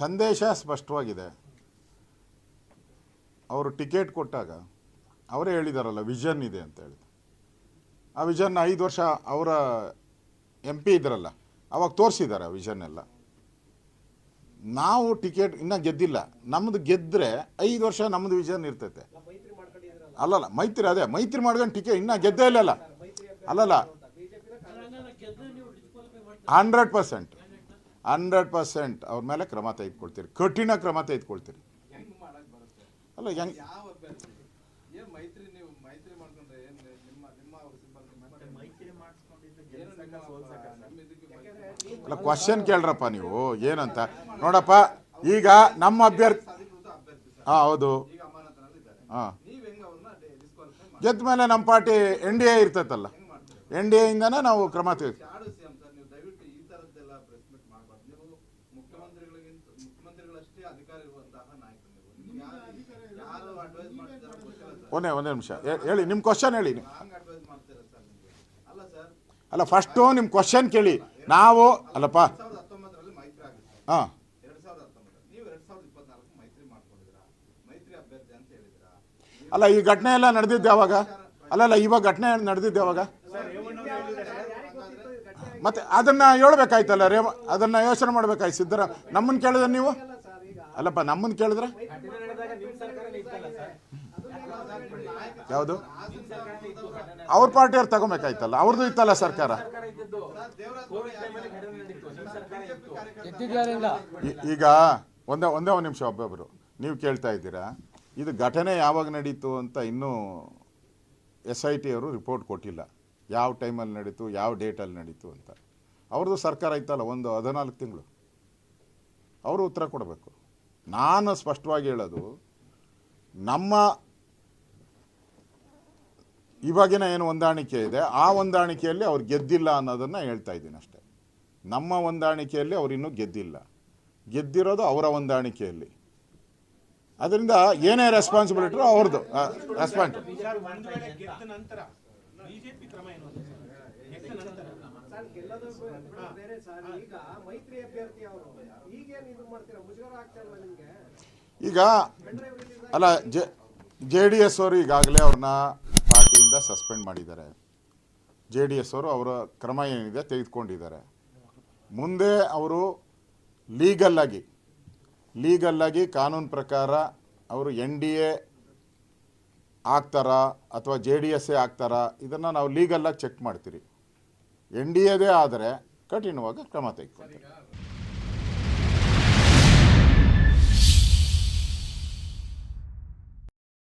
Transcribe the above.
ಸಂದೇಶ ಸ್ಪಷ್ಟವಾಗಿದೆ. ಅವರು ಟಿಕೆಟ್ ಕೊಟ್ಟಾಗ ಅವರೇ ಹೇಳಿದಾರಲ್ಲ, ವಿಷನ್ ಇದೆ ಅಂತ ಹೇಳಿ ಆ ವಿಷನ್ ಐದು ವರ್ಷ ಅವರ ಎಂ ಪಿ ಇದ್ರಲ್ಲ, ಅವಾಗ ತೋರಿಸಿದ್ದಾರೆ ಆ ವಿಷನ್ ಎಲ್ಲ. ನಾವು ಟಿಕೆಟ್ ಇನ್ನೂ ಗೆದ್ದಿಲ್ಲ. ನಮ್ಮದು ಗೆದ್ದರೆ ಐದು ವರ್ಷ ನಮ್ಮದು ವಿಷನ್ ಇರ್ತೈತೆ. ಅಲ್ಲಲ್ಲ, ಮೈತ್ರಿ ಅದೇ, ಮೈತ್ರಿ ಮಾಡ್ಕೊಂಡು ಟಿಕೆಟ್ ಇನ್ನೂ ಗೆದ್ದೇ ಇಲ್ಲಲ್ಲ. ಅಲ್ಲಲ್ಲ. Hundred percent. ಹಂಡ್ರೆಡ್ ಪರ್ಸೆಂಟ್ ಅವ್ರ ಮೇಲೆ ಕ್ರಮ ತೆಗೆದುಕೊಳ್ತೀರಿ. ಕಠಿಣ ಕ್ರಮ ತೆಗೆದುಕೊಳ್ತೀರಿ. ಹೆಂಗ್ ಮಾಡಕ್ ಬರುತ್ತೆ ಅಲ್ಲ ಹೆಂಗ್ ಅಲ್ಲ ಕ್ವಶನ್ ಕೇಳ್ರಪ್ಪ ನೀವು ಏನಂತ? ನೋಡಪ್ಪ ಈಗ ನಮ್ಮ ಅಭ್ಯರ್ಥಿ ಹಾ ಹೌದು. ಈಗ ಅಮಾನತನಲ್ಲಿ ಇದ್ದಾರೆ ಹಾಂ. ಗೆದ್ದ ಮೇಲೆ ನಮ್ಮ ಪಾರ್ಟಿ ಎನ್ ಡಿ ಎ ಇರ್ತೈತಲ್ಲ. ಎನ್ ಡಿ ಎಯಿಂದನೇ ನಾವು ಕ್ರಮ ತೆಗೆದು ಯಾರು ಸಿಎಂ ಸರ್ ನೀವು ದಯವಿಟ್ಟು ಈ ಪ್ರೆಸ್ ಮಾಡಬಾರ್ದು ನೀವು ಮುಖ್ಯಮಂತ್ರಿಗಳಿಗಿಂತ ಮುಖ್ಯಮಂತ್ರಿಗಳಷ್ಟೇ ಅಧಿಕಾರ ಇರುವಂತಹ ನಾಯಕರು ಯಾರು ಅಡ್ವೈಸ್ ಒಂದೇ ಒಂದೇ ನಿಮಿಷ. ಹೇಳಿ ನಿಮ್ಮ ಕ್ವಶನ್ ಹೇಳಿ ನೀವು. ಅಡ್ವೈಸ್ ಮಾಡ್ತೀರಾ ಸರ್ ಅಲ್ಲ ಸರ್. ಅಲ್ಲ ಫಸ್ಟು ನಿಮ್ಮ ಕ್ವಶನ್ ಕೇಳಿ. ನಾವು ಅಲ್ಲಪ್ಪ. ಹಾಂ. ಎರಡ್ ನೀವು ಎರಡ್ ಸಾವಿರದ ಇಪ್ಪತ್ನಾಲ್ಕು ಮೈತ್ರಿ ಮಾಡ್ಕೊಂಡಿದ್ದೀರಾ? ಮೈತ್ರಿ ಅಭ್ಯರ್ಥಿ ಅಂತ ಹೇಳಿದಿರಾ ಅಲ್ಲ ಈ ಘಟನೆ ಎಲ್ಲ ನಡೆದಿದ್ದು ಯಾವಾಗ? ಅಲ್ಲಲ್ಲ ಇವಾಗ ಘಟನೆ ನಡೆದಿದ್ದು ಯಾವಾಗ? ಮತ್ತೆ ಅದನ್ನ ಹೇಳ್ಬೇಕಾಯ್ತಲ್ಲ ರೇವ ಅದನ್ನ ಯೋಚನೆ ಮಾಡ್ಬೇಕಾಯ್ತು. ಸಿದ್ದರ ನಮ್ಮನ್ನ ಕೇಳಿದ್ರೆ ನೀವು? ಅಲ್ಲಪ್ಪ ನಮ್ಮನ್ನ ಕೇಳಿದ್ರೆ? ಯಾವುದು? ಅವ್ರ ಪಾರ್ಟಿಯವ್ರು ತಗೋಬೇಕಾಯ್ತಲ್ಲ ಅವ್ರದ್ದು ಇತ್ತಲ್ಲ ಸರ್ಕಾರ. ಈಗ ಒಂದೇ ಒಂದೇ ಒಂದು ನಿಮಿಷ ಒಬ್ಬೊಬ್ಬರು ನೀವು ಕೇಳ್ತಾ ಇದ್ದೀರಾ? ಇದು ಘಟನೆ ಯಾವಾಗ ನಡೀತು ಅಂತ ಇನ್ನೂ ಎಸ್ ಐ ಟಿ ಅವರು ರಿಪೋರ್ಟ್ ಕೊಟ್ಟಿಲ್ಲ. ಯಾವ ಟೈಮಲ್ಲಿ ನಡೀತು, ಯಾವ ಡೇಟಲ್ಲಿ ನಡೀತು ಅಂತ. ಅವ್ರದ್ದು ಸರ್ಕಾರ ಇತ್ತಲ್ಲ ಒಂದು ಹದಿನಾಲ್ಕು ತಿಂಗಳು. ಅವರು ಉತ್ತರ ಕೊಡಬೇಕು. ನಾನು ಸ್ಪಷ್ಟವಾಗಿ ಹೇಳೋದು, ನಮ್ಮ ಇವಾಗಿನ ಏನು ಹೊಂದಾಣಿಕೆ ಇದೆ, ಆ ಹೊಂದಾಣಿಕೆಯಲ್ಲಿ ಅವ್ರು ಗೆದ್ದಿಲ್ಲ ಅನ್ನೋದನ್ನು ಹೇಳ್ತಾ ಇದ್ದೀನಿ ಅಷ್ಟೇ. ನಮ್ಮ ಹೊಂದಾಣಿಕೆಯಲ್ಲಿ ಅವರಿನ್ನೂ ಗೆದ್ದಿಲ್ಲ. ಗೆದ್ದಿರೋದು ಅವರ ಹೊಂದಾಣಿಕೆಯಲ್ಲಿ. ಅದರಿಂದ ಏನೇ ರೆಸ್ಪಾನ್ಸಿಬಿಲಿಟಿ ಅವ್ರದ್ದು ರೆಸ್ಪಾನ್ಸ್ ಬಿಜೆಪಿ ಕ್ರಮ ಏನು ಈಗ ಮೈತ್ರಿ ಅಭ್ಯರ್ಥಿ ಅವರು ಈಗೇನು ಇದು ಮಾಡ್ತೀರಾ? ಮುಜುಗರ ಆಗ್ತಾ ಇಲ್ವಾ ನಿಮ್ಗೆ? ಈಗ ಅಲ್ಲ ಜೆ ಜೆ ಡಿ ಎಸ್ ಅವರು ಈಗಾಗಲೇ ಅವ್ರನ್ನ ಪಾರ್ಟಿಯಿಂದ ಸಸ್ಪೆಂಡ್ ಮಾಡಿದ್ದಾರೆ. ಜೆ ಡಿ ಎಸ್ ಅವರು ಅವರ ಕ್ರಮ ಏನಿದೆ ತೆಗೆದುಕೊಂಡಿದ್ದಾರೆ. ಮುಂದೆ ಅವರು ಲೀಗಲ್ಲಾಗಿ ಲೀಗಲ್ಲಾಗಿ ಕಾನೂನು ಪ್ರಕಾರ ಅವರು ಎನ್ ಡಿ ಎ ಆಗ್ತಾರಾ ಅಥವಾ ಜೆ ಡಿ ಎಸ್ಸೇ ಆಗ್ತಾರಾ, ಇದನ್ನು ನಾವು ಲೀಗಲ್ಲಾಗಿ ಚೆಕ್ ಮಾಡ್ತೀರಿ. ಎನ್ ಡಿ ಎದೇ ಆದರೆ ಕಠಿಣವಾಗಿ ಕ್ರಮ ತೆಗೆದುಕೊಳ್ತೀವಿ